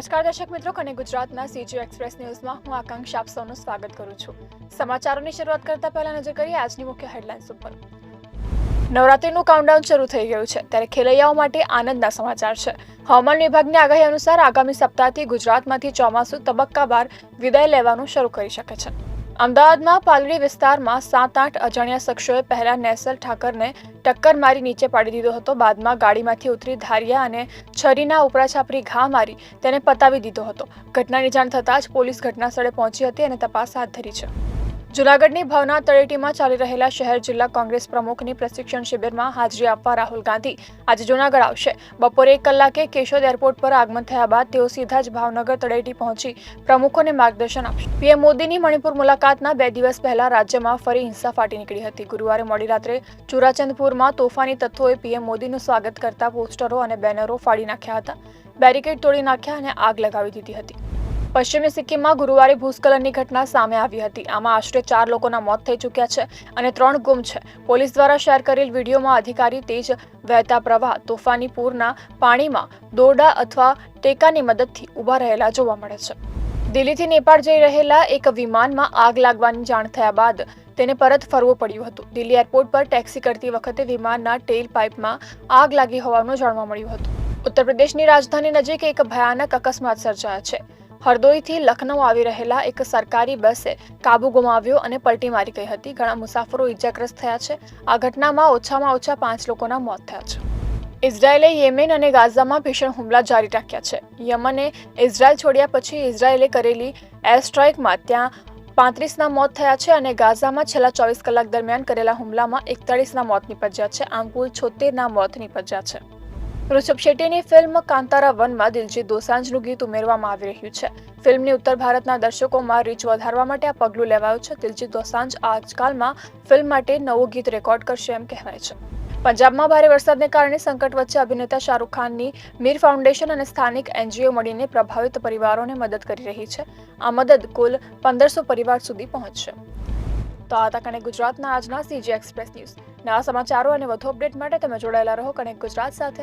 નમસ્કાર દર્શક મિત્રો અને ગુજરાતના સીજી એક્સપ્રેસ ન્યૂઝમાં હું આકાંક્ષા આપ સૌનું સ્વાગત કરું છું. સમાચારોની શરૂઆત કરતા પહેલા નજર કરીએ આજની મુખ્ય હેડલાઇન્સ ઉપર. નવરાત્રીનું કાઉન્ટડાઉન શરૂ થઈ ગયું છે, ત્યારે ખેલૈયાઓ માટે આનંદના સમાચાર છે. હવામાન વિભાગની આગાહી અનુસાર આગામી સપ્તાહથી ગુજરાતમાંથી ચોમાસું તબક્કાવાર વિદાય લેવાનું શરૂ કરી શકે છે. અમદાવાદમાં પાલડી વિસ્તારમાં સાત આઠ અજાણ્યા શખ્સોએ પહેલા નેસલ ઠાકરને ટક્કર મારી નીચે પાડી દીધો હતો. બાદમાં ગાડીમાંથી ઉતરી ધારિયા અને છરીના ઉપરા છાપરી ઘા મારી તેને પતાવી દીધો હતો. ઘટનાની જાણ થતાં જ પોલીસ ઘટના સ્થળે પહોંચી હતી અને તપાસ હાથ ધરી છે. જૂનાગઢની ભવના તળેટીમાં ચાલી રહેલા શહેર જિલ્લા કોંગ્રેસ પ્રમુખની પ્રશિક્ષણ શિબિરમાં હાજરી આપવા રાહુલ ગાંધી આજે જૂનાગઢ આવશે. બપોરે એક કલાકે કેશોદ એરપોર્ટ પર આગમન થયા બાદ તેઓ સીધા જ ભાવનગર તળેટી પહોંચી પ્રમુખોને માર્ગદર્શન આપશે પીએમ મોદીની મણિપુર મુલાકાતના બે દિવસ પહેલા રાજ્યમાં ફરી હિંસા ફાટી નીકળી હતી. ગુરુવારે મોડી રાત્રે ચુરાચંદપુરમાં તોફાની તત્વોએ પીએમ મોદીનું સ્વાગત કરતા પોસ્ટરો અને બેનરો ફાડી નાખ્યા હતા. બેરિકેડ તોડી નાખ્યા અને આગ લગાવી દીધી હતી. પશ્ચિમી સિક્કિમમાં ગુરુવારે ભૂસ્ખલનની ઘટના સામે આવી હતી. આમાં આશરે ચાર લોકોના મોત થઈ ચૂક્યા છે અને ત્રણ ગુમ છે. પોલીસ દ્વારા શેર કરેલ વિડીયોમાં અધિકારી તેજ વહેતા પ્રવાહ, તોફાની પૂરના પાણીમાં દોરડા અથવા ટેકાની મદદથી ઊભા રહેલા જોવા મળે છે. દિલ્હીથી નેપાળ જઈ રહેલા એક વિમાનમાં આગ લાગવાની જાણ થયા બાદ તેને પરત ફરવું પડ્યું હતું. દિલ્હી એરપોર્ટ પર ટેક્સી કરતી વખતે વિમાનના ટેલ પાઇપમાં આગ લાગી હોવાનું જાણવા મળ્યું હતું. ઉત્તર પ્રદેશની રાજધાની નજીક એક ભયાનક અકસ્માત સર્જાયો છે. હરદોઈથી લખનૌ આવી રહેલા એક સરકારી બસે કાબુ ગુમાવ્યો અને પલટી મારી ગઈ હતી. ઘણા મુસાફરો ઇજાગ્રસ્ત થયા છે. આ ઘટનામાં ઓછામાં ઓછા પાંચ લોકોના મોત થયા છે. ઇઝરાયેલે યેમેન અને ગાઝામાં ભીષણ હુમલા જારી રાખ્યા છે. યમને ઇઝરાયલ છોડ્યા પછી ઇઝરાયેલે કરેલી એર સ્ટ્રાઇકમાં ત્યાં પાંત્રીસના મોત થયા છે અને ગાઝામાં છેલ્લા ચોવીસ કલાક દરમિયાન કરેલા હુમલામાં એકતાળીસના મોત નીપજ્યા છે. આમ કુલ છોતેરના મોત નીપજ્યા છે. ઋષભ શેટ્ટીની ફિલ્મ કાંતારા વનમાં દિલજીત દોસાંજનું ગીત ઉમેરવામાં આવી રહ્યું છે. ફિલ્મની ઉત્તર ભારતના દર્શકોમાં રીચ વધારવા માટે આ પગલું લેવાયું છે. દિલજીત દોસાંજ આજકાલમાં ફિલ્મ માટે નવું ગીત રેકોર્ડ કરશે એમ કહેવાય છે. પંજાબમાં ભારે વરસાદને કારણે સંકટ વચ્ચે અભિનેતા શાહરૂખ ખાનની મીર ફાઉન્ડેશન અને સ્થાનિક એનજીઓ મળીને પ્રભાવિત પરિવારોને મદદ કરી રહી છે. આ મદદ કુલ પંદરસો પરિવાર સુધી પહોંચશે. તો આ હતા કનેક્ટ ગુજરાતના આજના સીજી એક્સપ્રેસ ન્યૂઝ. નવા સમાચારો અને વધુ અપડેટ માટે તમે જોડાયેલા રહો કનેક્ટ ગુજરાત સાથે.